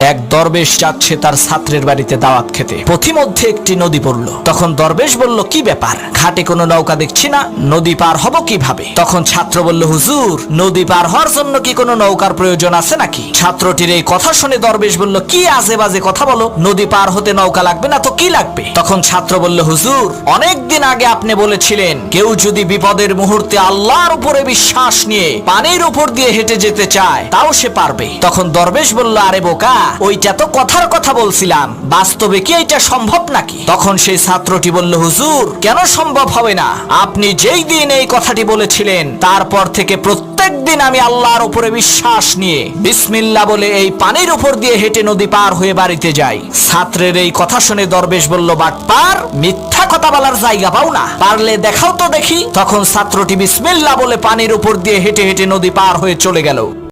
এক দরবেশ যাচ্ছে তার ছাত্রের বাড়িতে দাওয়াত খেতে। পথিমধ্যে একটি নদী পড়ল। তখন দরবেশ বলল, কি ব্যাপার? ঘাটে কোনো নৌকা দেখছি না? নদী পার হব কীভাবে? তখন ছাত্র বলল, হুজুর, নদী পার হওয়ার জন্য কি কোনো নৌকার প্রয়োজন আছে নাকি? ছাত্রটির এই কথা শুনে দরবেশ বলল, কি আজে বাজে কথা বলো? নদী পার হতে নৌকা লাগবে না তো কি লাগবে? তখন ছাত্র বলল, হুজুর, অনেক দিন আগে আপনি বলেছিলেন, কেউ যদি বিপদের মুহূর্তে আল্লাহর উপরে বিশ্বাস নিয়ে পানির উপর দিয়ে হেঁটে যেতে চায়, তাও সে পারবে। তখন দরবেশ বলল, আরে বোকা ওইটা তো কথার কথা বলছিলাম। বাস্তবে কি এটা সম্ভব নাকি? তখন সেই ছাত্রটি বলল, হুজুর, কেন সম্ভব হবে না? আপনি যেই দিন এই কথাটি বলেছিলেন, তারপর থেকে প্রত্যেক দিন আমি আল্লাহর উপরে বিশ্বাস নিয়ে বিসমিল্লা বলে এই পানির উপর দিয়ে হেঁটে নদী পার হয়ে বাড়িতে যাই। ছাত্রের এই কথা শুনে দরবেশ বলল, বাটপার, মিথ্যা কথা বলার জায়গা পাও না। পারলে দেখাও তো দেখি। তখন ছাত্রটি বিসমিল্লা বলে পানির উপর দিয়ে হেঁটে হেঁটে নদী পার হয়ে চলে গেল।